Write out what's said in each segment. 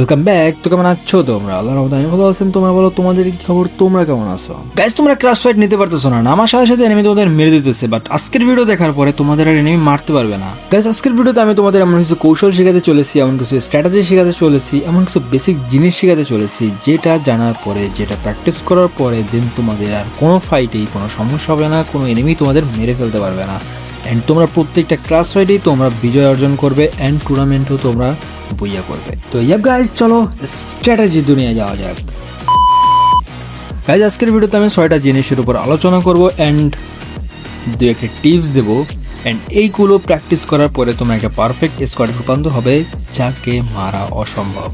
Welcome back তো কেমন আছো তোমরা? আল্লাহ রহমত আমি ভালো আছেন তোমরা বলো, তোমাদের কি খবর? তোমরা কেমন আছো? গাইস তোমরা ক্রাশ ফাইট নিতে পারতেছো না। আমার সাথে সাথে এনিমি তোমাদের মেরে দিতেছে বাট আজকের ভিডিও দেখার পরে তোমাদের আর এনিমি মারতে পারবে না। গাইস আজকের ভিডিওতে আমি তোমাদের এমন কিছু কৌশল শেখাতে চলেছি, এমন কিছু স্ট্র্যাটেজি শেখাতে চলেছি, এমন কিছু বেসিক জিনিস শেখাতে চলেছি, যেটা জানার পরে, যেটা প্র্যাকটিস করার পরে দিন তোমাদের আর কোনো ফাইটেই কোনো সমস্যা হবে না, কোনো এনিমি তোমাদের মেরে ফেলতে পারবে না। অ্যান্ড তোমরা প্রত্যেকটা ক্লাস ফাইটেই তোমরা বিজয় অর্জন করবে অ্যান্ড টুর্নামেন্টও তোমরা বইয়া করবে। তো ইয়াব গাইজ চলো স্ট্র্যাটেজি দুনিয়া যাওয়া যাক। গাইজ আজকের ভিডিওতে আমি ছয়টা জিনিসের উপর আলোচনা করব অ্যান্ড দু একটা টিপস দেবো। অ্যান্ড এইগুলো প্র্যাকটিস করার পরে তোমার একটা পারফেক্ট স্কোয়াড রূপান্তর হবে, যাকে মারা অসম্ভব।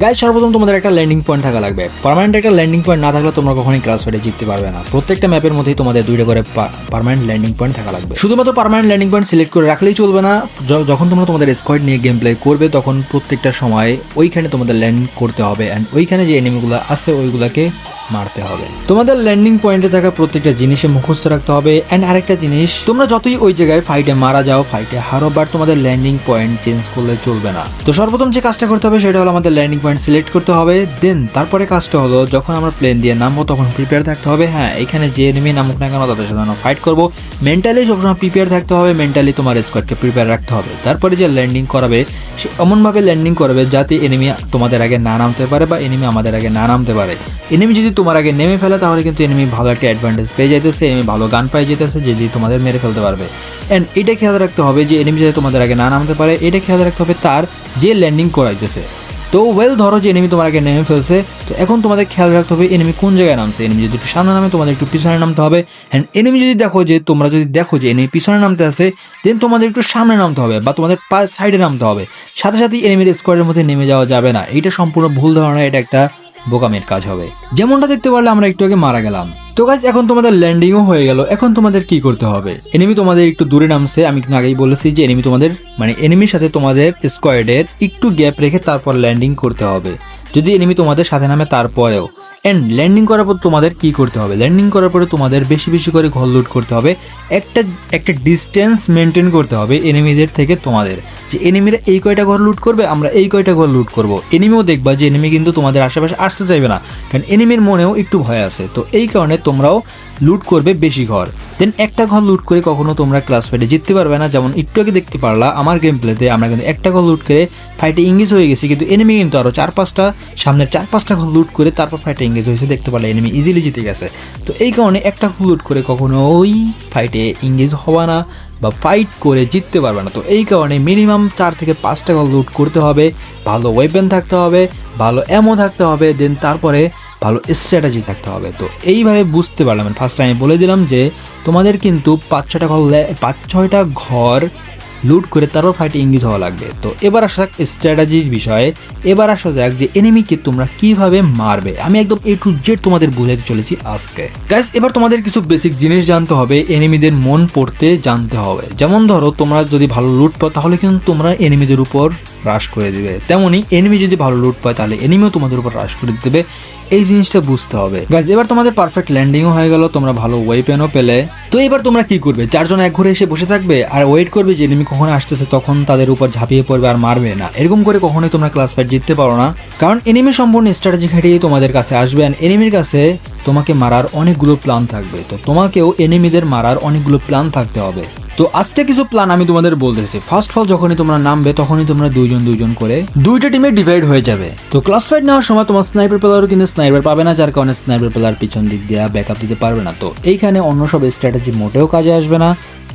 গাইজ সর্বপ্রথম তোমাদের একটা ল্যান্ডিং পয়েন্ট থাকা লাগবে। পার্মানেন্ট একটা ল্যান্ডিং পয়েন্ট না থাকলে তোমরা কখনোই ক্লাস ফাইটে জিততে পারবে না। প্রত্যেকটা ম্যাপের মধ্যেই তোমাদের দুইটা করে পার্মানেন্ট ল্যান্ডিং পয়েন্ট থাকা লাগবে। শুধুমাত্র পার্মানেন্ট ল্যান্ডিং পয়েন্ট সিলেক্ট করে রাখলেই চলবে না। যখন তোমরা তোমাদের স্কোয়াড নিয়ে গেম প্লে করবে, তখন প্রত্যেকটা সময় ওইখানে তোমাদের ল্যান্ড করতে হবে অ্যান্ড ওইখানে যে এনিমিগুলো আছে, ওইগুলোকে মারতে হবে। তোমাদের ল্যান্ডিং পয়েন্টে থাকা প্রত্যেকটা জিনিসে মুখস্থ রাখতে হবে অ্যান্ড আরেকটা জিনিস, তোমরা যতই ওই জায়গায় ফাইটে মারা যাও ফাইটে হারো বাট তোমাদের ল্যান্ডিং পয়েন্ট চেঞ্জ করলে চলবে না। তো সর্বপ্রথম যে কাজটা করতে হবে, সেটা হলো আমাদের ল্যান্ডিং পয়েন্ট সিলেক্ট করতে হবে দেন তারপরে কাজটা হলো যখন আমরা প্লেন দিয়ে নামবো তখন প্রিপেয়ার থাকতে হবে। হ্যাঁ এখানে যে এনিমি নামুক না কেন তাদের সাথে ফাইট করব। মেন্টালি সবসময় প্রিপেয়ার থাকতে হবে মেন্টালি তোমার স্কোয়াডকে প্রিপেয়ার রাখতে হবে। তারপরে যে ল্যান্ডিং করাবে, সে এমনভাবে ল্যান্ডিং করবে যাতে এনিমি তোমাদের আগে না নামতে পারে বা এনিমি আমাদের আগে না নামতে পারে। এনিমি যদি তোমার আগে নেমে ফেলে তাহলে কিন্তু এনিমি ভালো একটা অ্যাডভান্টেজ পেয়ে যাইতেছে এনিমি ভালো গান পাই যেতেছে যদি তোমাদের মেরে ফেলতে পারবে। অ্যান্ড এটা খেয়াল রাখতে হবে যে এনিমি যাতে তোমাদের আগে না নামতে পারে, এটা খেয়াল রাখতে হবে তার যে ল্যান্ডিং করাইতেছে। তো ওয়েল ধরো যে এনিমি তোমার আগে নেমে ফেলছে, তো এখন তোমাদের খেয়াল রাখতে হবে এনিমি কোন জায়গায় নামছে। এনিমি যদি একটু সামনে নামে, তোমাদের একটু পিছনে নামতে হবে। অ্যান্ড এনিমি যদি দেখো যে, তোমরা যদি দেখো যে এনিমি পিছনে নামতে আসে দেন তোমাদের একটু সামনে নামতে হবে বা তোমাদের সাইডে নামতে হবে। সাথে সাথে এনিমির স্কোয়াডের মধ্যে নেমে যাওয়া যাবে না। এটা সম্পূর্ণ ভুল ধারণা, এটা একটা বোকামের কাজ হবে। যেমনটা দেখতে পারলে আমরা একটু আগে মারা গেলাম। তো গাছ এখন তোমাদের ল্যান্ডিংও হয়ে গেল। এখন তোমাদের কি করতে হবে? এনিমি তোমাদের একটু দূরে নামছে। আমি কিন্তু আগেই বলেছি যে এনিমি তোমাদের মানে এনিমির সাথে তোমাদের স্কোয়াডের একটু গ্যাপ রেখে তারপর ল্যান্ডিং করতে হবে। যদি এনিমি তোমাদের সাথে নামে তারপরেও। অ্যান্ড ল্যান্ডিং করার পর তোমাদের কি করতে হবে? ল্যান্ডিং করার পরে তোমাদের বেশি বেশি করে ঘর লুট করতে হবে। একটা একটা ডিস্টেন্স মেনটেন করতে হবে এনিমিদের থেকে তোমাদের। যে এনিমিরা এই কয়টা ঘর লুট করবে, আমরা এই কয়টা ঘর লুট করব। এনিমিও দেখবা যে এনিমি কিন্তু তোমাদের আশেপাশে আসতে চাইবে না। কারণ এনিমির মনেও একটু ভয় আছে। তো এই কারণে তোমরাও লুট করবে বেশি ঘর। দেন একটা ঘর লুট করে কখনো তোমরা ক্লাস ফাইটে জিততে পারবে না। যেমন একটু আগে দেখতে পারলা আমার গেম প্লেতে আমরা কিন্তু একটা ঘর লুট করে ফাইটে ইংগেজ হয়ে গেছি। কিন্তু এনিমি কিন্তু আরও চার পাঁচটা, সামনের চার পাঁচটা ঘর লুট করে তারপর ফাইটে ইংগেজ হয়েছে, দেখতে পারলে এনিমি ইজিলি জিতে গেছে। তো এই কারণে একটা ঘর লুট করে কখনো ওই ফাইটে ইংগেজ হওয়া না বা ফাইট করে জিততে পারবে না। তো এই কারণে মিনিমাম চার থেকে পাঁচটা ঘর লুট করতে হবে, ভালো ওয়েপেন থাকতে হবে, ভালো অ্যামো থাকতে হবে দেন তারপরে ভালো স্ট্র্যাটেজি থাকতে হবে। তো এইভাবে বুঝতে পারলাম। ফার্স্ট টাইম বলে দিলাম যে তোমাদের কিন্তু পাঁচ ছটা ঘর পাঁচ ছয়টা ঘর লুট করে তারও ফাইটে ইঙ্গিত হওয়া লাগবে। তো এবার আসা যাক স্ট্র্যাটেজির বিষয়ে। এবার আসা যাক যে এনিমিকে তোমরা কীভাবে মারবে। আমি একদম এ টু জেড তোমাদের বোঝাতে চলেছি আজকে। গাইস এবার তোমাদের কিছু বেসিক জিনিস জানতে হবে। এনিমিদের মন পড়তে জানতে হবে। যেমন ধরো, তোমরা যদি ভালো লুট পাও, তাহলে কিন্তু তোমরা এনিমিদের উপর হ্রাস করে দেবে। তেমনি এনিমি যদি ভালো লুট পায়, তাহলে এনিমিও তোমাদের উপর হ্রাস করে দেবে। এই জিনিসটা বুঝতে হবে। গাইজ এবার তোমাদের পারফেক্ট ল্যান্ডিংও হয়ে গেল, তোমরা ভালো ওয়েপেনও পেলে। তো এবার তোমরা কি করবে? চারজন এক ঘরে এসে বসে থাকবে আর ওয়েট করবে যে এনিমি কখন আসতেছে, তখন তাদের উপর ঝাঁপিয়ে পড়বে আর মারবে না। এরকম করে কখনোই তোমরা ক্লাস ফাইট জিততে পারো না। কারণ এনিমি সম্পূর্ণ স্ট্র্যাটেজি খাটিয়ে তোমাদের কাছে আসবে আর এনিমির কাছে তোমাকে মারার অনেকগুলো প্ল্যান থাকবে। তো তোমাকেও এনিমিদের মারার অনেকগুলো প্ল্যান থাকতে হবে। তো আজকে কিছু প্ল্যান আমি তোমাদের বলতেছি। ফার্স্ট অল যখনই তোমরা নামবে, তখনই তোমরা দুইজন দুইজন করে দুইটা টিমে ডিভাইড হয়ে যাবে। তো ক্লাস ফাইট নেওয়ার সময় তোমার স্নাইপার প্লেয়ারও কিন্তু স্নাইপার পাবে না, যার কারণে স্নাইপার প্লেয়ার পিছন দিক দিয়ে ব্যাকআপ দিতে পারবে না। তো এইখানে অন্য সব স্ট্র্যাটেজি মোটেও কাজে আসবে না।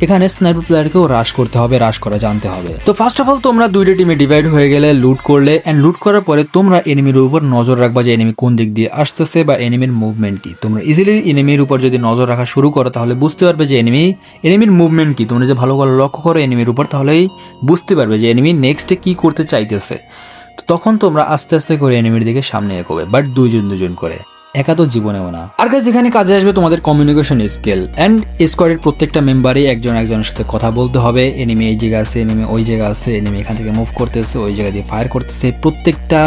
এখানে স্নাইপার প্লেয়ারকেও রাশ করতে হবে রাশ করা জানতে হবে। তো ফার্স্ট অফ অল তোমরা দুইটা টিমে ডিভাইড হয়ে গেলে লুট করলে এন্ড লুট করার পরে তোমরা এনিমির উপর নজর রাখবা যে এনিমি কোন দিক দিয়ে আসতেছে বা এনিমির মুভমেন্ট কি। তোমরা ইজিলি এনিমির উপর যদি নজর রাখা শুরু করো, তাহলে বুঝতে পারবে যে এনিমি এনিমির মুভমেন্ট কি। তোমরা যে ভালো করে লক্ষ্য করো এনিমির উপর, তাহলেই বুঝতে পারবে যে এনিমি নেক্সটে কি করতে চাইতেছে। তখন তোমরা আস্তে আস্তে করে এনিমির দিকে সামনে এগোবে বাট দুইজন দুজন করে। একা তো জীবনেও না। আর কাজ এখানে কাজে আসবে তোমাদের কমিউনিকেশন স্কিল অ্যান্ড স্কোয়াডের প্রত্যেকটা মেম্বারই একজন একজনের সাথে কথা বলতে হবে। এনিমি এই জায়গা আছে এনিমি ওই জায়গা আছে এনিমি এখান থেকে মুভ করতেছে, ওই জায়গা দিয়ে ফায়ার করতেছে। প্রত্যেকটা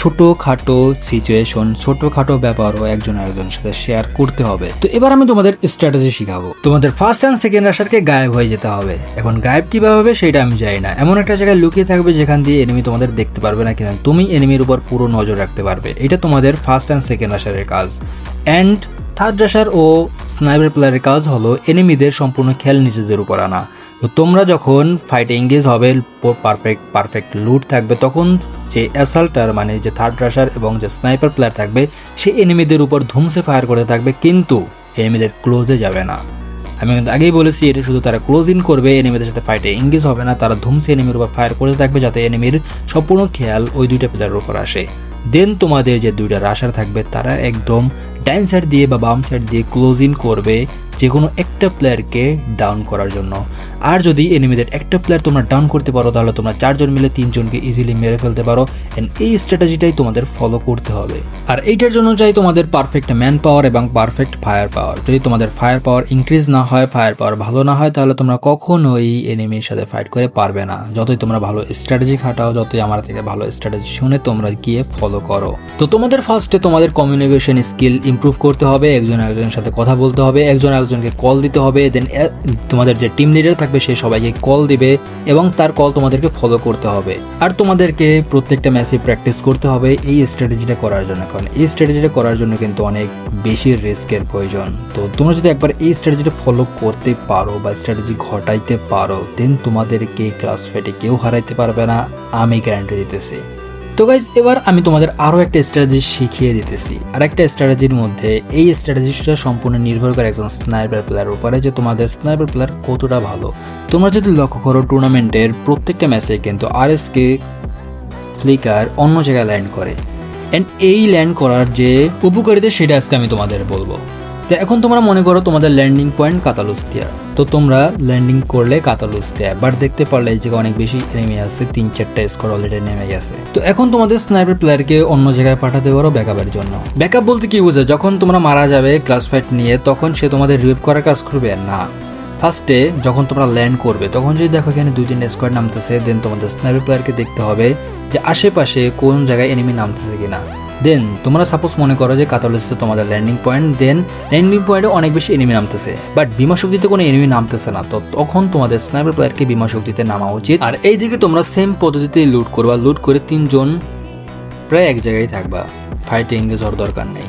ছোটোখাটো সিচুয়েশন ছোটোখাটো ব্যাপারও একজন আরেকজনের সাথে শেয়ার করতে হবে। তো এবার আমি তোমাদের স্ট্র্যাটেজি শিখাবো। তোমাদের ফার্স্ট অ্যান্ড সেকেন্ড রাশারকে গায়েব হয়ে যেতে হবে। এখন গায়েব কীভাবে হবে সেটা আমি জানি না। এমন একটা জায়গায় লুকিয়ে থাকবে যেখান দিয়ে এনিমি তোমাদের দেখতে পারবে না কিন্তু তুমি এনিমির উপর পুরো নজর রাখতে পারবে। এটা তোমাদের ফার্স্ট অ্যান্ড সেকেন্ড রাশারের কাজ। অ্যান্ড থার্ড রাশার ও স্নাইপার প্লেয়ারের কাজ হলো এনিমিদের সম্পূর্ণ খেয়াল নিজেদের উপর আনা। তো তোমরা যখন ফাইটে এঙ্গেজ হবে পারফেক্ট পারফেক্ট লুট থাকবে, তখন যে অ্যাসাল্টার মানে যে থার্ড রাশার এবং যে স্নাইপার প্লেয়ার থাকবে, সে এনিমিদের উপর ধুমসে ফায়ার করতে থাকবে, কিন্তু এনিমিদের ক্লোজে যাবে না। আমি কিন্তু আগেই বলেছি, এটা শুধু তারা ক্লোজ ইন করবে এনিমিদের সাথে ফাইটে এঙ্গেজ হবে না, তারা ধুমসে এনিমির উপর ফায়ার করতে থাকবে যাতে এনিমির সম্পূর্ণ খেয়াল ওই দুইটা প্লেয়ারের উপর আসে। দেন তোমাদের যে দুইটা রাশার থাকবে, তারা একদম ডাইন সাইড দিয়ে বা বাম সাইড দিয়ে ক্লোজ ইন করবে যে কোনো একটা প্লেয়ারকে ডাউন করার জন্য। আর যদি এনিমিদের একটা প্লেয়ার তোমরা ডাউন করতে পারো, তাহলে তোমরা চারজন মিলে তিনজনকে ইজিলি মেরে ফেলতে পারো। এন্ড এই স্ট্র্যাটেজিটাই তোমাদের ফলো করতে হবে। আর এইটার জন্য চাই তোমাদের পারফেক্ট ম্যান পাওয়ার এবং পারফেক্ট ফায়ার পাওয়ার যদি তোমাদের ফায়ার পাওয়ার ইনক্রিজ না হয় ফায়ার পাওয়ার ভালো না হয়, তাহলে তোমরা কখনোই এনিমির সাথে ফাইট করে পারবে না। যতই তোমরা ভালো স্ট্র্যাটেজি খাটাও, যতই আমার থেকে ভালো স্ট্র্যাটেজি শুনে তোমরা গিয়ে ফলো করো। তো তোমাদের ফার্স্টে তোমাদের কমিউনিকেশন স্কিল ইমপ্রুভ করতে হবে, একজন একজনের সাথে কথা বলতে হবে, একজন একজনকে কল দিতে হবে দেন তোমাদের যে টিম লিডার থাকবে সে সবাইকে কল দিবে এবং তার কল তোমাদেরকে ফলো করতে হবে। আর তোমাদেরকে প্রত্যেকটা ম্যাচে প্র্যাকটিস করতে হবে এই স্ট্র্যাটেজিটা করার জন্য, কারণ এই স্ট্র্যাটেজিটা করার জন্য কিন্তু অনেক বেশি রিস্কের প্রয়োজন। তো তোমরা যদি একবার এই স্ট্র্যাটেজিটা ফলো করতে পারো বা স্ট্র্যাটেজি ঘটাইতে পারো দেন তোমাদেরকে ক্লাস ফেটে কেউ হারাইতে পারবে না, আমি গ্যারান্টি দিতেছি। তো গাইজ এবার আমি তোমাদের আরও একটা স্ট্র্যাটেজি শিখিয়ে দিতেছি। আর একটা স্ট্র্যাটেজির মধ্যে এই স্ট্র্যাটেজিটা সম্পূর্ণ নির্ভর করে একজন স্নাইপার প্লেয়ার উপরে যে তোমাদের স্নাইপার প্লেয়ার কতটা ভালো। তোমরা যদি লক্ষ্য করো টুর্নামেন্টের প্রত্যেকটা ম্যাচে কিন্তু আর এস কে ফ্লিকার অন্য জায়গায় ল্যান্ড করে। অ্যান্ড এই ল্যান্ড করার যে উপকারিতা, সেটা আজকে আমি তোমাদের বলব। তো এখন তোমরা মনে করো তোমাদের ল্যান্ডিং পয়েন্ট কাতালুস্তিয়া তো তোমরা ল্যান্ডিং করলে কাতালুস্তিয়া বাট দেখতে পারলে এই জায়গায় অনেক বেশি এনিমি আছে, তিন চারটা স্কোর অলরেডি নেমে গেছে। তো এখন তোমাদের স্নাইপার প্লেয়ারকে অন্য জায়গায় পাঠাতে পারো ব্যাকআপের জন্য। ব্যাকআপ বলতে কি বুঝে যখন তোমরা মারা যাবে ক্লাস ফাইট নিয়ে, তখন সে তোমাদের রিভিভ করার কাজ করবে? না। ফার্স্টে যখন তোমরা ল্যান্ড করবে, তখন যদি দেখো এখানে দুই তিনটা স্কোয়াড নামতেছে দেন তোমাদের স্নাইপার প্লেয়ারকে দেখতে হবে যে আশেপাশে কোন জায়গায় এনিমি নামতেছে কিনা। দেন তোমরা সাপোজ মনে করো যে কাতাল এসছে তোমাদের ল্যান্ডিং পয়েন্ট দেন ল্যান্ডিং পয়েন্টে অনেক বেশি এনিমি নামতেছে। বাট বিমা শক্তিতে কোনো এনিমি নামতেছে না। তো তখন তোমাদের স্নাইপার প্লেয়ারকে বিমা শক্তিতে নামা উচিত। আর এই দিকে তোমরা সেম পদ্ধতিতে লুট করবা। লুট করে তিনজন প্রায় এক জায়গায় থাকবা। ফাইটে এঙ্গেজ হওয়ার দরকার নেই।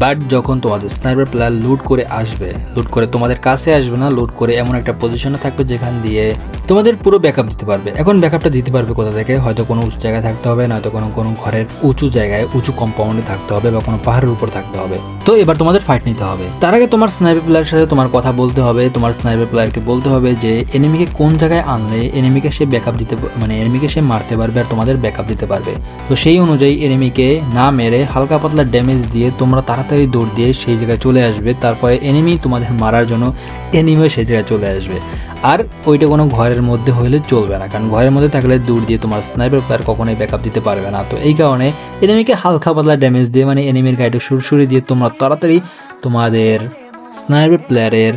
বাট যখন তোমাদের স্নাইপার প্লেয়ার লুট করে আসবে লুট করে তোমাদের কাছে আসবে না লুট করে এমন একটা পজিশনে থাকবে যেখান দিয়ে তোমাদের পুরো ব্যাকআপ দিতে পারবে। এখন ব্যাকআপটা দিতে পারবে কোথা থেকে? হয়তো কোনো উঁচু জায়গায় থাকতে হবে, নয়তো কোনো কোনো ঘরের উঁচু জায়গায়, উঁচু কম্পাউন্ডে থাকতে হবে বা কোনো পাহাড়ের উপর থাকতে হবে। তো এবার তোমাদের ফাইট নিতে হবে। তার আগে তোমার স্নাইপার প্লেয়ারের সাথে তোমার কথা বলতে হবে, তোমার স্নাইপার প্লেয়ারকে বলতে হবে যে এনিমিকে কোন জায়গায় আনলে এনিমিকে সে ব্যাকআপ দিতে মানে এনিমিকে সে মারতে পারবে আর তোমাদের ব্যাকআপ দিতে পারবে। তো সেই অনুযায়ী এনিমিকে না মেরে হালকা পাতলা ড্যামেজ দিয়ে তোমরা তাড়াতাড়ি দৌড় দিয়ে সেই জায়গায় চলে আসবে। তারপরে এনিমি তোমাদের মারার জন্য এনিমিও সেই জায়গায় চলে আসবে। আর ওইটা কোনো ঘরের মধ্যে হইলে চলবে না। কারণ ঘরের মধ্যে থাকলে দূর দিয়ে তোমার স্নাইপার প্লেয়ার কখনোই ব্যাকআপ দিতে পারবে না। তো এই কারণে এনিমিকে হালকা পাতলা ড্যামেজ দিয়ে মানে এনিমির গাড়িটা সুরসুরি দিয়ে তোমরা তাড়াতাড়ি তোমাদের স্নাইপার প্লেয়ারের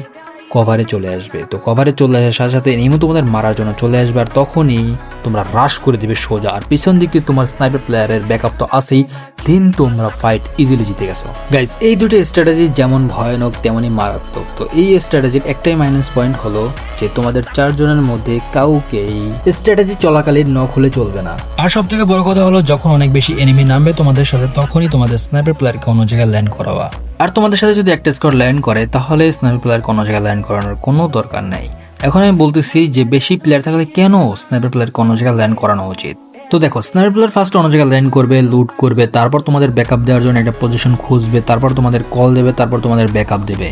কভারে চলে আসবে। তো কভারে চলে আসার সাথে সাথে এনিমি তোমাদের মারার জন্য চলে আসবে আর তখনই তোমরা রাশ করে দিবে সোজা। আর পিছন দিক দিয়ে তোমার স্নাইপার প্লেয়ারের ব্যাকআপ তো আসেই দেন তোমরা ফাইট ইজিলি জিতে গেছো। গাইজ এই দুটো স্ট্র্যাটেজি যেমন ভয়ানক, তেমনই মারাত্মক। তো এই স্ট্র্যাটেজির একটাই মাইনাস পয়েন্ট হলো যে তোমাদের চারজনের মধ্যে কাউকেই স্ট্র্যাটেজি চলাকালীন নখ হলে চলবে না। আর সব থেকে বড় কথা হলো, যখন অনেক বেশি এনিমি নামবে তোমাদের সাথে, তখনই তোমাদের স্নাইপার প্লেয়ারকে অন্য জায়গায় ল্যান্ড করাবা। আর তোমাদের সাথে যদি একটা স্কোর ল্যান্ড করে, তাহলে স্নাইপার প্লেয়ার কোনো জায়গায় ল্যান্ড করানোর কোনো দরকার নেই। এখন আমি বলতেছি যে বেশি প্লেয়ার থাকলে কেন স্নাইপার প্লেয়ার কোনো জায়গায় ল্যান্ড করানো উচিত? তো দেখো স্নাইপার প্লেয়ার ফার্স্ট অন্য জায়গায় ল্যান্ড করবে লুট করবে, তারপর তোমাদের ব্যাকআপ দেওয়ার জন্য একটা পজিশন খুঁজবে, তারপর তোমাদের কল দেবে, তারপর তোমাদের ব্যাকআপ দেবে।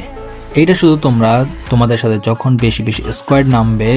এইটা শুধু তোমরা, তোমাদের সাথে যখন বেশি বেশি স্কোয়াড নামবে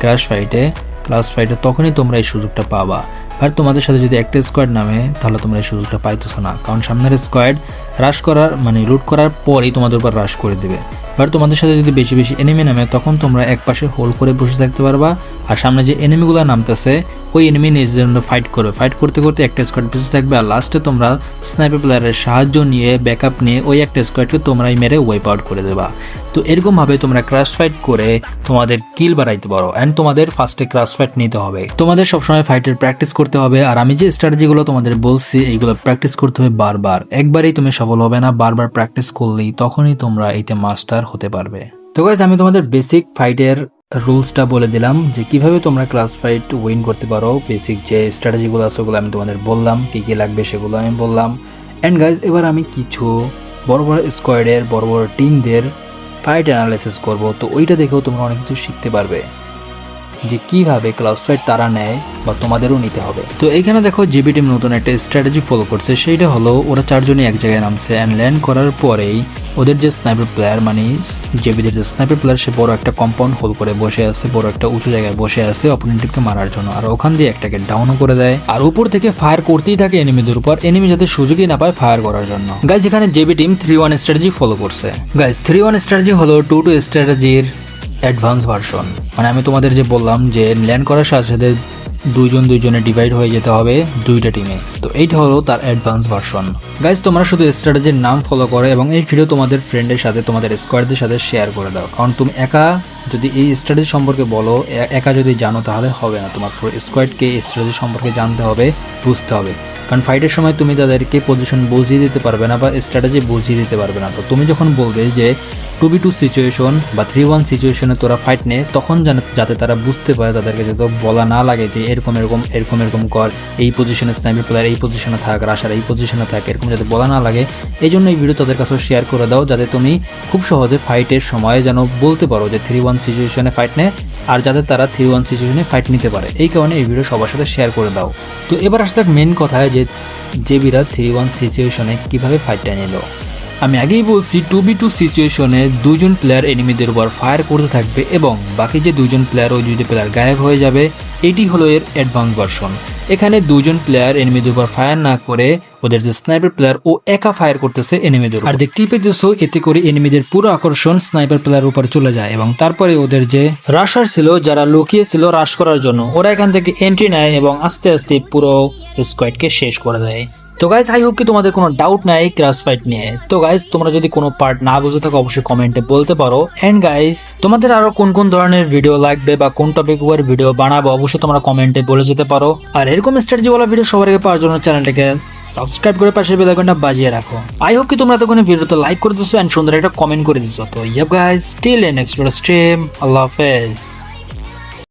ক্রাশ ফাইটে ক্লাস ফাইটে তখনই তোমরা এই সুযোগটা পাবা। আর তোমাদের সাথে যদি একটা স্কোয়াড নামে, তাহলে তোমরা এই সুযোগটা পাইতেছো না। কারণ সামনের স্কোয়াড রাশ করার মানে লুট করার পরেই তোমাদের উপর রাশ করে দেবে। বাট তোমাদের সাথে যদি বেশি বেশি এনিমি নামে, তখন তোমরা এক পাশে হোল্ড করে বসে থাকতে পারবা। আর সামনে যে এনিমিগুলো নামতেছে, ওই এনিমি নিজেদের ফাইট করবে। ফাইট করতে করতে একটা স্কোয়াড পিছিয়ে থাকবে, আর লাস্টে তোমরা স্নাইপার প্লেয়ারের সাহায্য নিয়ে ব্যাকআপ নিয়ে ওই একটা স্কোয়াডকে তোমরাই মেরে ওয়াইপ আউট করে দেবা। তো এরকমভাবে তোমরা ক্রাশ ফাইট করে তোমাদের কিল বাড়াইতে পারো অ্যান্ড তোমাদের ফার্স্টে ক্রাশ ফাইট নিতে হবে। তোমাদের সবসময় ফাইটের প্র্যাকটিস করতে হবে, আর আমি যে স্ট্র্যাটেজিগুলো তোমাদের বলছি, এইগুলো প্র্যাকটিস করতে হবে বারবার। একবারেই তুমি সফল হবে না, বারবার প্র্যাকটিস করলেই তখনই তোমরা এইতে মাস্টার হতে পারবে। তো গাইজ আমি তোমাদের বেসিক ফাইটের রুলসটা বলে দিলাম যে কীভাবে তোমরা ক্লাস ফাইট উইন করতে পারো। বেসিক যে স্ট্র্যাটেজিগুলো আছে ওগুলো আমি তোমাদের বললাম, কী কী লাগবে সেগুলো আমি বললাম। অ্যান্ড গাইজ এবার আমি কিছু বড় বড় স্কোয়াডের বড় বড় টিমদের ফাইট অ্যানালাইসিস করব। তো ওইটা দেখেও তোমরা অনেক কিছু শিখতে পারবে। যে কীভাবে ক্লাস ফাইট তারা নেয় বা তোমাদেরও নিতে হবে। তো এখানে দেখো জিবি টিম নতুন একটা স্ট্র্যাটেজি ফলো করছে, সেইটা হলো ওরা চারজনই এক জায়গায় নামছে অ্যান্ড ল্যান্ড করার পরেই ওদের যে স্নাইপার প্লেয়ার মানে জেবিদের যে স্নাইপার প্লেয়ার সে বড় একটা কম্পাউন্ড হোল করে বসে আছে, বড় একটা উঁচু জায়গায় বসে আছে অপোনেন্টকে মারার জন্য। আর ওখান দিয়ে একটাকে ডাউনও করে দেয়। আর উপর থেকে ফায়ার করতেই থাকে এনিমিদের উপর এনিমি যাতে সুযোগই না পায় ফায়ার করার জন্য। গাইজ এখানে JB team three one strategy follow করছে। গাইজ থ্রি ওয়ান স্ট্র্যাটেজি হলো টু টু স্ট্র্যাটেজির অ্যাডভান্স ভার্সন মানে আমি তোমাদের যে বললাম যে ল্যান্ড করার সাথে সাথে দুইজন দুইজনে ডিভাইড হয়ে যেতে হবে দুইটা টিমে তো এইটা হলো তার অ্যাডভান্স ভার্সন গাইজ তোমরা শুধু স্ট্র্যাটেজির নাম ফলো করো এবং এই ভিডিও তোমাদের ফ্রেন্ডের সাথে, তোমাদের স্কোয়াডদের সাথে শেয়ার করে দাও। কারণ তুমি একা যদি এই স্ট্র্যাটেজি সম্পর্কে বলো একা যদি জানো তাহলে হবে না। তোমার স্কোয়াডকে এই স্ট্র্যাটেজি সম্পর্কে জানতে হবে, বুঝতে হবে। কারণ ফাইটের সময় তুমি তাদেরকে পজিশন বুঝিয়ে দিতে পারবে না বা স্ট্র্যাটেজি বুঝিয়ে দিতে পারবে না। তো তুমি যখন বলবে যে টু বি টু সিচুয়েশন বা থ্রি ওয়ান সিচুয়েশনে তোরা ফাইট নে, তখন যাতে তারা বুঝতে পারে তাদেরকে যাতে বলা না লাগে যে এরকম এরকম এরকম এরকম কর, এই পজিশনে স্নাইপার প্লেয়ার এই পজিশনে থাক রাশার এই পজিশনে থাক, এরকম যাতে বলা না লাগে এই জন্য এই ভিডিও তাদের কাছে শেয়ার করে দাও, যাতে তুমি খুব সহজে ফাইটের সময় যেন বলতে পারো যে থ্রি ওয়ান সিচুয়েশনে ফাইট নে, আর যাতে তারা থ্রি ওয়ান সিচুয়েশনে ফাইট নিতে পারে। এই কারণে এই ভিডিও সবার সাথে শেয়ার করে দাও। তো এবার আসতে মেন কথায় যে বিরাট থ্রি ওয়ান সিচুয়েশনে কীভাবে ফাইটটা নিল। আমি আগেই বলছি টু বি টু সিচুয়েশনে দুজন প্লেয়ার এনিমিদের উপর ফায়ার করতে থাকবে এবং বাকি যে দুজন প্লেয়ার ওই দুটি প্লেয়ার গায়েব হয়ে যাবে। এটি হলো এর অ্যাডভান্স ভার্সন এখানে দুজন প্লেয়ার এনিমিদের উপর ফায়ার না করে ওদের যে স্নাইপার প্লেয়ার, ও একা ফায়ার করতেছে এনিমিদের। আর দেখতেই পেতেছো, এতে করে এনিমিদের পুরো আকর্ষণ স্নাইপার প্লেয়ার উপর চলে যায় এবং তারপরে ওদের যে রাশার ছিল, যারা লুকিয়ে ছিল রাশ করার জন্য, ওরা এখান থেকে এন্ট্রি নেয় এবং আস্তে আস্তে পুরো স্কোয়াডকে শেষ করে দেয় তো গাইজ আই হোপ কি তোমাদের কোনো ডাউট নাই ক্রাশ ফাইট নিয়ে। তো গাইজ তোমরা যদি কোনো পার্ট না বুঝে থাকো, অবশ্যই কমেন্টে বলতে পারো। এন্ড গাইজ তোমাদের আরও কোন কোন ধরনের ভিডিও লাগবে বা কোন টপিক উপর ভিডিও বানাবো, অবশ্যই তোমরা কমেন্টে বলে যেতে পারো। আর এরকম স্ট্র্যাটেজি ওয়ালা ভিডিও সবার আগে পাওয়ার জন্য চ্যানেলটাকে সাবস্ক্রাইব করে পাশে বেল আইকনটা বাজিয়ে রাখো। আই হোপ কি তোমরা তখন ভিডিওতে লাইক করে দিছো এন্ড সুন্দর একটা কমেন্ট করে দিছো। তো yeah guys still next stream আল্লাহ হাফেজ।